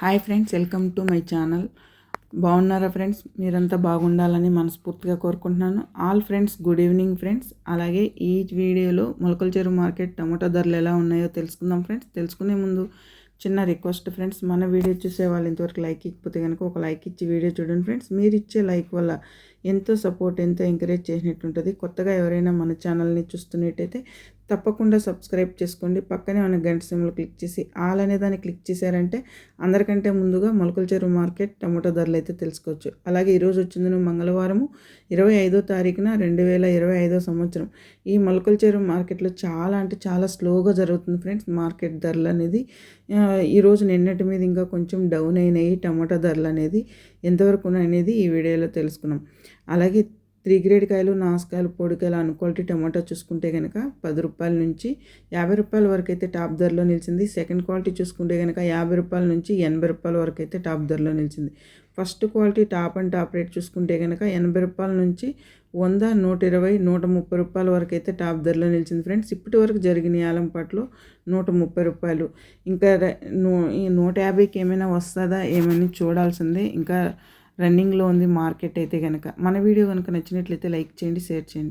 Hi friends welcome to my channel. బాగున్నారా friends? మీరంతా బాగుండాలని మనస్ఫూర్తిగా కోరుకుంటున్నాను. All friends good evening friends. అలాగే ఈ వీడియోలో మొలకల చెరువు మార్కెట్ టమాటో ధరలు ఎలా ఉన్నాయో తెలుసుకుందాం ఫ్రెండ్స్. తెలుసుకునే ముందు చిన్న రిక్వెస్ట్ ఫ్రెండ్స్ మన వీడియో చూసే వాళ్ళు ఇంతవరకు లైక్ ఇకపోతే కనుక ఒక లైక్ ఇచ్చి వీడియో చూడండి ఫ్రెండ్స్. మీరు ఇచ్చే లైక్ వల్ల ఎంతో సపోర్ట్ ఎంతో ఎంకరేజ్ చేసినట్టు ఉంటుంది కొత్తగా ఎవరైనా మన ఛానల్ని చూస్తున్నట్టయితే తప్పకుండా సబ్స్క్రైబ్ చేసుకోండి. పక్కనే ఉన్న గంట సిమ్లో క్లిక్ చేసి ఆల్ అనే దాన్ని క్లిక్ చేశారంటే అందరికంటే ముందుగా మొలకల చెరువు మార్కెట్ టమాటో ధరలు అయితే తెలుసుకోవచ్చు. అలాగే ఈరోజు వచ్చింది మంగళవారము ఇరవై ఐదో తారీఖున రెండు వేల ఇరవై ఐదో సంవత్సరం. ఈ మొలకల చెరువు మార్కెట్లో చాలా అంటే చాలా స్లోగా జరుగుతుంది ఫ్రెండ్స్ మార్కెట్ ధరలు అనేది. ఈరోజు నిన్నటి మీద ఇంకా కొంచెం డౌన్ అయినాయి టమాటా ధరలు అనేది. ఎంతవరకు అనేది ఈ వీడియోలో తెలుసుకున్నాం. అలాగే త్రీ గ్రేడ్ కాయలు నాసుకాయలు పొడికాయలు అన్ క్వాలిటీ టమాటా చూసుకుంటే కనుక పది రూపాయల నుంచి యాభై రూపాయల వరకు అయితే టాప్ ధరలో నిలిచింది. సెకండ్ క్వాలిటీ చూసుకుంటే కనుక యాభై రూపాయల నుంచి ఎనభై రూపాయల వరకు అయితే టాప్ ధరలో నిలిచింది. First quality top and top rate చూసుకుంటే కనుక ఎనభై రూపాయల నుంచి వంద నూట ఇరవై నూట ముప్పై రూపాయల వరకు అయితే టాప్ ధరలో నిలిచింది ఫ్రెండ్స్. ఇప్పటి వరకు జరిగిన ఆలంపాట్లో నూట ముప్పై రూపాయలు. ఇంకా నూట యాభైకి ఏమైనా వస్తుందా ఏమైనా చూడాల్సిందే. ఇంకా రన్నింగ్లో ఉంది మార్కెట్ అయితే కనుక మన వీడియో కనుక నచ్చినట్లయితే లైక్ చేయండి షేర్ చేయండి.